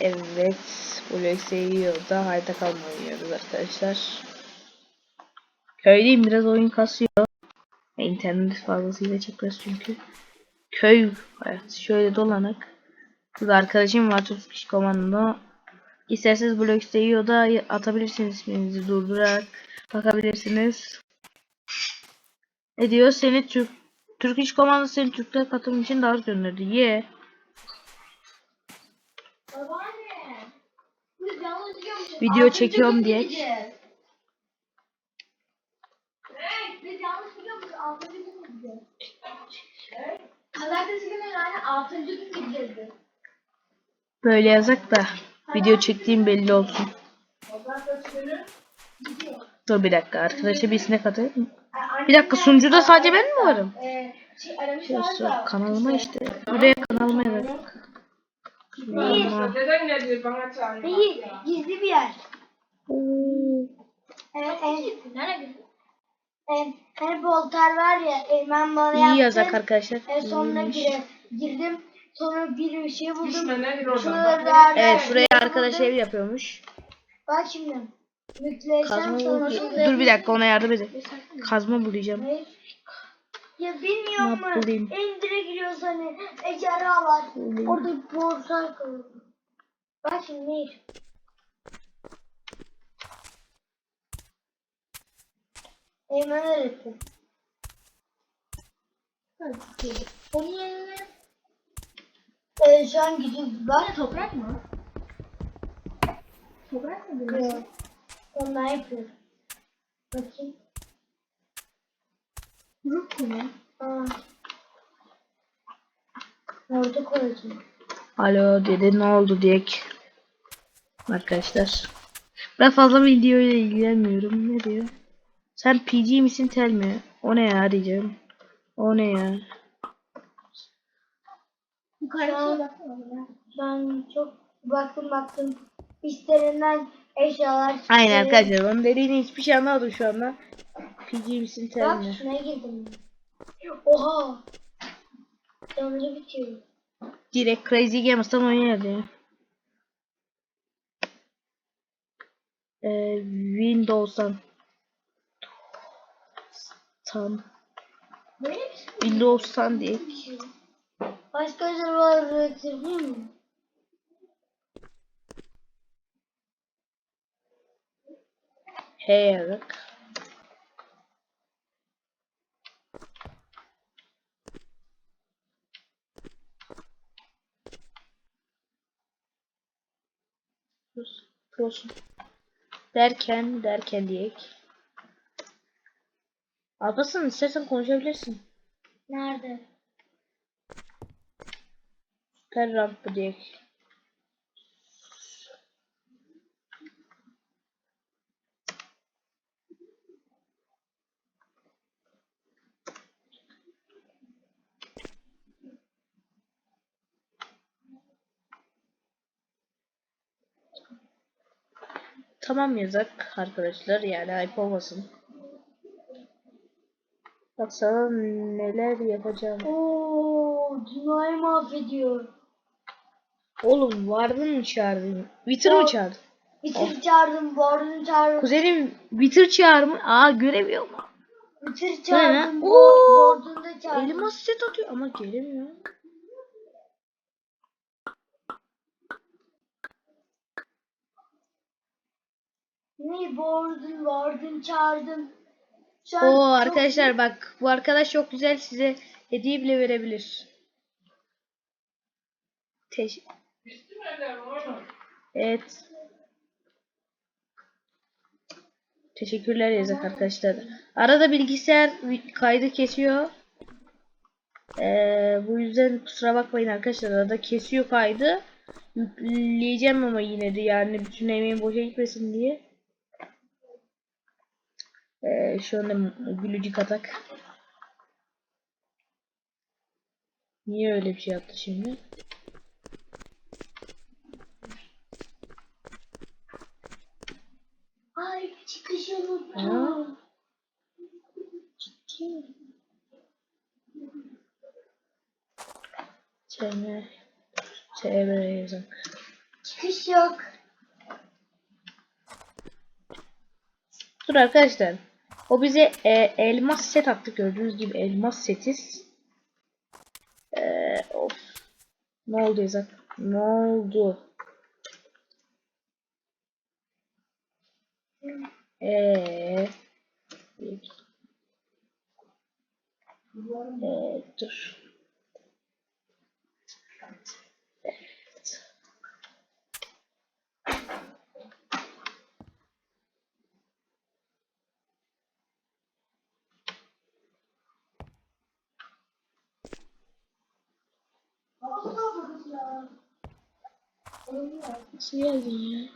Evet. Blox'e yiyorda hayta kalmayı yiyoruz arkadaşlar. Köydeyim biraz oyun kasıyor. E, fazlasıyla çekmez çünkü. Köy hayatı şöyle dolanık. Burada arkadaşım var Türk kişi komando. İsterseniz Blox'te yiyorda atabilirsiniz isminizi durdurarak bakabilirsiniz. Ne diyor? Seni Türk Türk İş Komando seni Türk'te katılım için davet gönderdi. Ye. Babaanne. Gün gideceğiz biz. Böyle yazak da video çektiğim belli olsun. Dur bir dakika arkadaşlar bir istek atayım Bir dakika sunucuda sadece ben mi varım? Ee, şey kanalıma işte. Buraya kanalıma yazalım. Kanalıma. Neden nedir bana çağırıyor? Değil, gizli bir yer. Oo. Evet, en... Nereye gidiyor? Var ya, Eymen bana İyi yaptı. yazak arkadaşlar. En sonra İyiymiş. gire, girdim. Sonra bir şey buldum. Düşme nedir oradan? Evet bir buraya şey arkadaş ev yapıyormuş. Bak şimdi. Kazma sonra bul- Dur bir dakika ona yardım edin. Kazma bulacağım. Hayır. Ya bilmiyor mu? Bulayım. En direkt giriyoruz hani ejderha var. Bulayım. Orada bir portal kalıyor. Bak şimdi Nehir. Eymen öğretti. Onun yerine ee, şu an gidiyoruz. Bak. toprak mı? Toprak mı diyorsun? Onlar yapıyor. Bakayım. Grup mu? Aa. Orada koyacağım. Alo dedi ne oldu diyek. Arkadaşlar. Ben fazla video ile ilgilenmiyorum. Ne diyor? Sen PG misin tel mi? O ne ya diyeceğim. O ne ya? Yukarıya baksana. Ben çok baktım baktım. İsterinden eşyalar çıktı. Aynen arkadaşlar onun dediğini hiçbir şey anlamadım şu anda. PG misin Bak mi? şuna girdim. Oha. Canlı bitiyor. Direkt Crazy Gamers'tan oynuyor diyor. Ee, Windows'tan. Tam. Böyle Windows'tan diye. Başka acaba üretebilir mi? Hey yazık. Prosun. Derken derken diyek. Alparslan istersen konuşabilirsin. Nerede? Süper rampı diyek. Tamam yazak arkadaşlar yani ayıp olmasın. Bak sana neler yapacağım. Oo, dünyayı mahvediyor. Oğlum vardın mı çağırdın? Wither mı çağırdın? Bitir çağırdım, Bordun çağırdım. Kuzenim Wither çağır mı? Aa göremiyor mu? Bitir çağırdım, lan? Oo! Bordun da çağırdım. Elmas set atıyor ama gelemiyor. Ne Bordun çağırdım. Şu an Oo çok- arkadaşlar bak bu arkadaş çok güzel size hediye bile verebilir. Teş evet. Teşekkürler yazık arkadaşlar. Arada bilgisayar kaydı kesiyor. Ee, bu yüzden kusura bakmayın arkadaşlar. Arada kesiyor kaydı. Yükleyeceğim ama yine de yani bütün emeğim boşa gitmesin diye. Ee, şu anda gülücük atak. Niye öyle bir şey yaptı şimdi? Ay çıkışı unuttum. Aa. Çevre. Çevre yazak. Çıkış yok. Dur arkadaşlar. O bize e, elmas set attı. Gördüğünüz gibi elmas setiz. E, of. Ne oldu Ezak? Ne oldu? Eee. Eee dur. 七月七月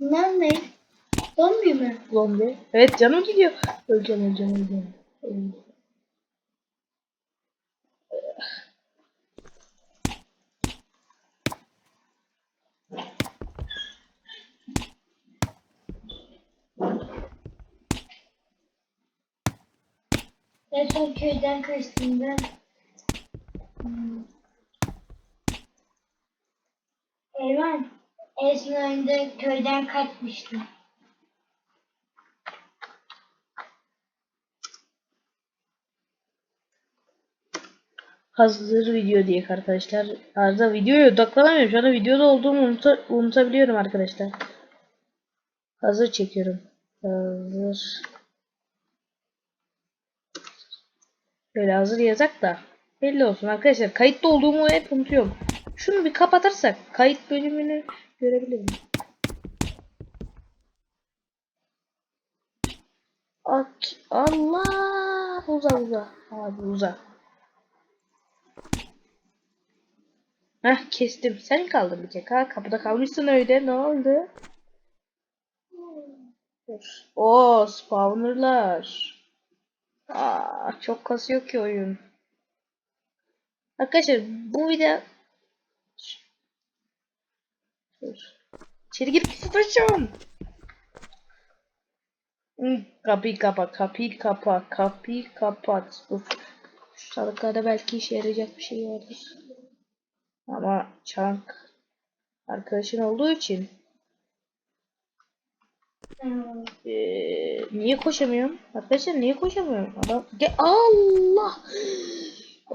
Bunlar ne? Zombi mi? Zombi. Evet canım gidiyor. Öleceğim öleceğim öleceğim. Öleceğim. En son köyden kaçtığımda en son oyunda köyden kaçmıştım. Hazır video diye arkadaşlar. Arada videoya odaklanamıyorum. Şu anda videoda olduğumu unuta- unutabiliyorum arkadaşlar. Hazır çekiyorum. Hazır. Böyle hazır yazak da belli olsun arkadaşlar. Kayıtta olduğumu hep unutuyorum. Şunu bir kapatırsak kayıt bölümünü görebilirim. Ak Allah uza uza abi uza. Heh kestim. Sen kaldın bir tek ha. Kapıda kalmışsın öyle. Ne oldu? Oo spawnerlar. Aa çok kasıyor ki oyun. Arkadaşlar bu video. İçeri girip. Hı, Kapıyı kapat, kapıyı kapat, kapıyı kapat. Dur. Şu sandıklarda belki işe yarayacak bir şey vardır. Ama Çank arkadaşın olduğu için eee, niye koşamıyorum? Arkadaşlar niye koşamıyorum? Adam Ge- Allah!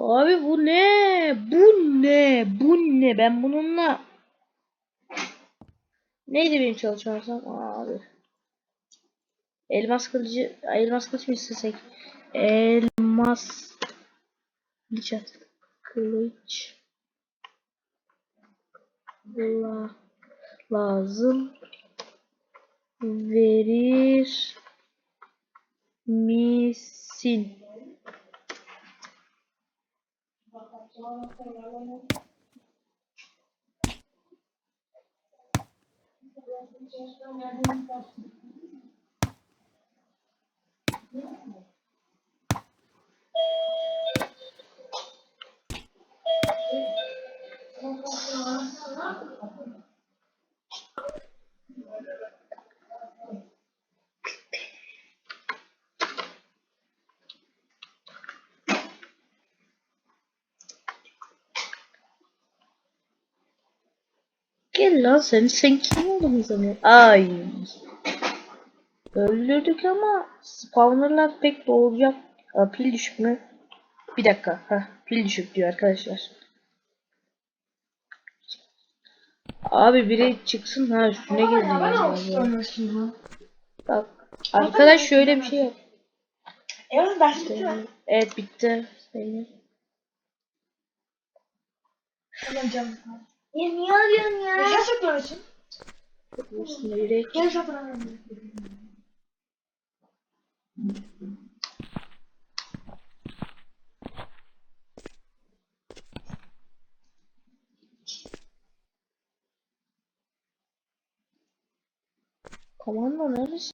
Abi bu ne? Bu ne? Bu ne? Ben bununla Neydi benim çalışmasam? Abi. Elmas kılıcı, elmas kılıç mı istesek? Elmas kılıç. Kılıç. La, lazım verir misin? Thank you. Gel lan sen, sen kim olduğunu sanıyorsun? Ay. Öldürdük ama spawnerlar pek doğacak. Aa, pil düşük mü? Bir dakika. Heh, pil düşük diyor arkadaşlar. Abi biri çıksın ha üstüne ya. Bak arkadaş şöyle bir şey yap. Evet ben Evet bitti. Zeynep. Alacağım. Ya niye arıyorsun ya? Yaşa saklanırsın. Saklanırsın yürek. Gel saklanırsın. Komando neresi?